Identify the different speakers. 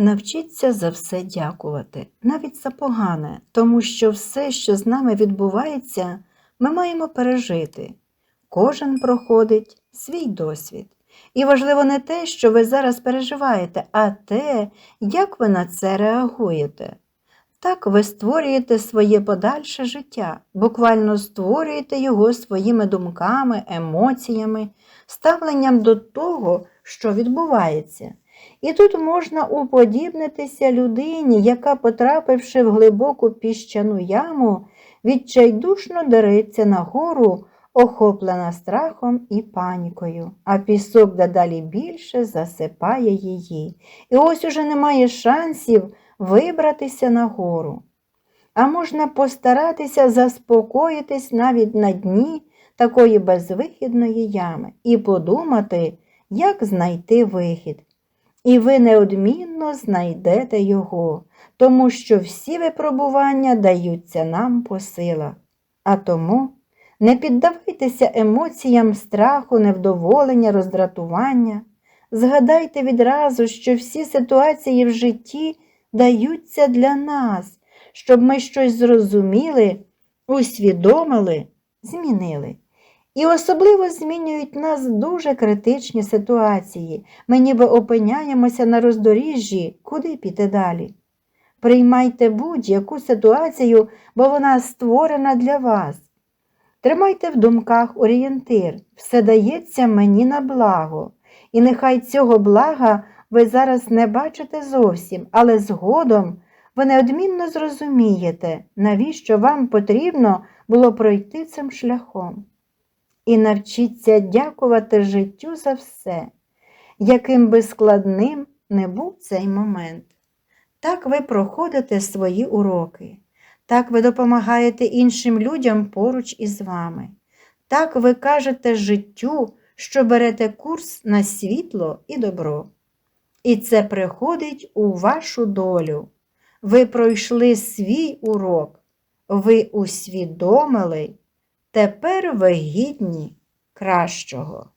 Speaker 1: Навчіться за все дякувати, навіть за погане, тому що все, що з нами відбувається, ми маємо пережити. Кожен проходить свій досвід. І важливо не те, що ви зараз переживаєте, а те, як ви на це реагуєте. Так ви створюєте своє подальше життя, буквально створюєте його своїми думками, емоціями, ставленням до того, що відбувається. І тут можна уподібнитися людині, яка, потрапивши в глибоку піщану яму, відчайдушно дереться нагору, охоплена страхом і панікою, а пісок дедалі більше засипає її. І ось уже немає шансів вибратися нагору. А можна постаратися заспокоїтись навіть на дні такої безвихідної ями і подумати, як знайти вихід. І ви неодмінно знайдете його, тому що всі випробування даються нам по силах. А тому не піддавайтеся емоціям страху, невдоволення, роздратування. Згадайте відразу, що всі ситуації в житті даються для нас, щоб ми щось зрозуміли, усвідомили, змінили. І особливо змінюють нас дуже критичні ситуації. Ми ніби опиняємося на роздоріжжі, куди піти далі. Приймайте будь-яку ситуацію, бо вона створена для вас. Тримайте в думках орієнтир, все дається мені на благо, і нехай цього блага ви зараз не бачите зовсім, але згодом ви неодмінно зрозумієте, навіщо вам потрібно було пройти цим шляхом. І навчіться дякувати життю за все, яким би складним не був цей момент. Так ви проходите свої уроки, так ви допомагаєте іншим людям поруч із вами. Так ви кажете життю, що берете курс на світло і добро. І це приходить у вашу долю. Ви пройшли свій урок, ви усвідомили, тепер ви гідні кращого.